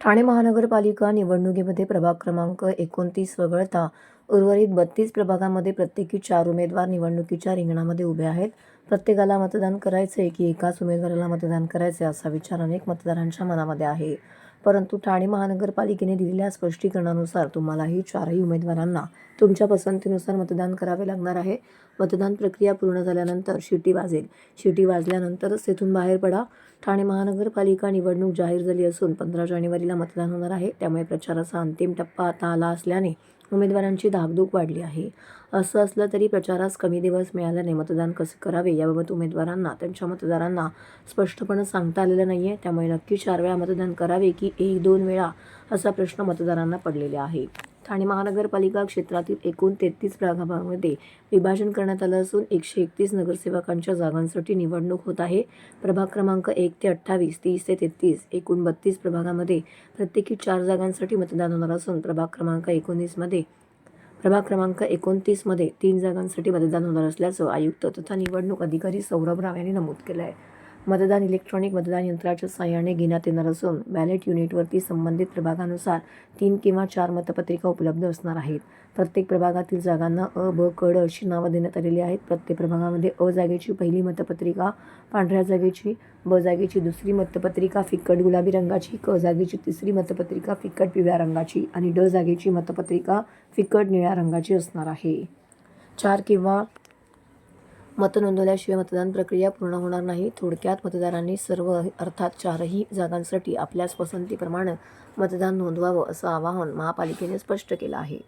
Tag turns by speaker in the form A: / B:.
A: ठाणे महानगरपालिका निवडणुकीमध्ये प्रभाग क्रमांक एकोणतीस वगळता उर्वरित बत्तीस प्रभागामध्ये प्रत्येकी चार उमेदवार निवडणुकीच्या रिंगणामध्ये उभे आहेत. प्रत्येकाला मतदान करायचे की एकाच उमेदवाराला मतदान करायचे असा विचार अनेक मतदारांच्या मनामध्ये आहे. परंतु ठाणे महानगरपालिकेने दिलेल्या स्पष्टीकरणानुसार तुम्हालाही चारही उमेदवारांना तुमच्या पसंतीनुसार मतदान करावे लागणार आहे. मतदान प्रक्रिया पूर्ण झाल्यानंतर शिटी वाजेल. शिटी वाजल्यानंतरच तेथून बाहेर पडा. ठाणे महानगरपालिका निवडणूक जाहीर झाली असून पंधरा जानेवारीला मतदान होणार आहे. त्यामुळे प्रचाराचा अंतिम टप्पा आता आला असल्याने उमेदवारांची धाकधूक वाढली आहे. असं असलं तरी प्रचारास कमी दिवस मिळाल्याने मतदान कसे करावे याबाबत उमेदवारांना त्यांच्या मतदारांना स्पष्टपणे सांगता आलेलं नाही आहे त्यामुळे नक्की चार वेळा मतदान करावे की एक दोन वेळा असा प्रश्न मतदारांना पडलेला आहे. ठाणे महानगरपालिका क्षेत्रातील एकूण तेहतीस प्रभागामध्ये विभाजन करण्यात आलं असून एकशे एकतीस नगरसेवकांच्या जागांसाठी निवडणूक होत आहे. प्रभाग क्रमांक एक ते अठ्ठावीस तीस ते तेहतीस एकूण बत्तीस प्रभागामध्ये प्रत्येकी चार जागांसाठी मतदान होणार असून प्रभाग क्रमांक एकोणीसमध्ये प्रभाग क्रमांक एकोणतीसमध्ये तीन जागांसाठी मतदान होणार असल्याचं आयुक्त तथा निवडणूक अधिकारी सौरभ राव यांनी नमूद केलं आहे. मतदान इलेक्ट्रॉनिक मतदान यंत्राच्या साहाय्याने घेण्यात येणार असून बॅलेट युनिटवरती संबंधित प्रभागानुसार तीन किंवा चार मतपत्रिका उपलब्ध असणार आहेत. प्रत्येक प्रभागातील जागांना अ ब कड अशी नावं देण्यात आलेली आहेत. प्रत्येक प्रभागामध्ये अ जागेची पहिली मतपत्रिका पांढऱ्या जागेची ब जागेची दुसरी मतपत्रिका फिकट गुलाबी रंगाची क जागेची तिसरी मतपत्रिका फिकट पिवळ्या रंगाची आणि ड जागेची मतपत्रिका फिकट निळ्या रंगाची असणार आहे. चार किंवा मत नोंदवल्याशिवाय मतदान प्रक्रिया पूर्ण होणार नाही. थोडक्यात मतदारांनी सर्व अर्थात चारही जागांसाठी आपल्याच पसंतीप्रमाणे मतदान नोंदवावं असं आवाहन महापालिकेने स्पष्ट केलं आहे.